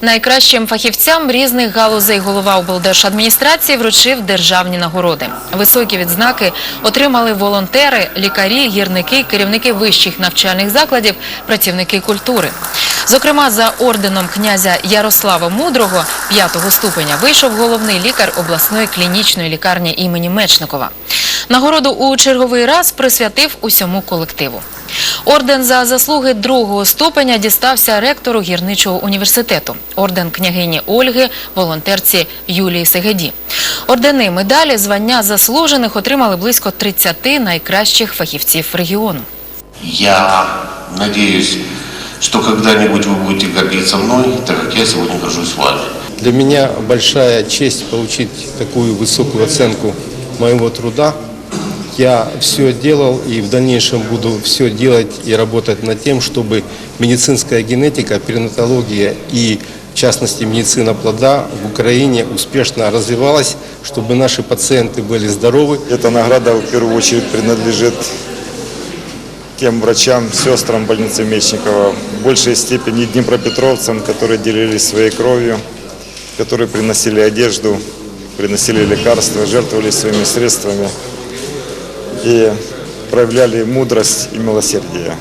Найкращим фахівцям різних галузей голова облдержадміністрації вручив державні нагороди. Високі відзнаки отримали волонтери, лікарі, гірники, керівники вищих навчальних закладів, працівники культури. Зокрема, за орденом князя Ярослава Мудрого п'ятого ступеня вийшов головний лікар обласної клінічної лікарні імені Мечникова. Нагороду у черговий раз присвятив усьому колективу. Орден за заслуги другого ступеня дістався ректору гірничого університету. Орден княгині Ольги, волонтерці Юлії Сегеді. Ордени, медалі, звання заслужених отримали близько 30 найкращих фахівців регіону. Я надеюсь, что когда-нибудь вы будете гордиться мной, так как я сегодня горжусь вами. Для меня большая честь получить такую высокую оценку моего труда. Я все делал и в дальнейшем буду все делать и работать над тем, чтобы медицинская генетика, перинатология и в частности медицина плода в Украине успешно развивалась, чтобы наши пациенты были здоровы. Эта награда в первую очередь принадлежит тем врачам, сестрам больницы Мечникова, в большей степени днепропетровцам, которые делились своей кровью, которые приносили одежду, приносили лекарства, жертвовали своими средствами и проявляли мудрость и милосердие.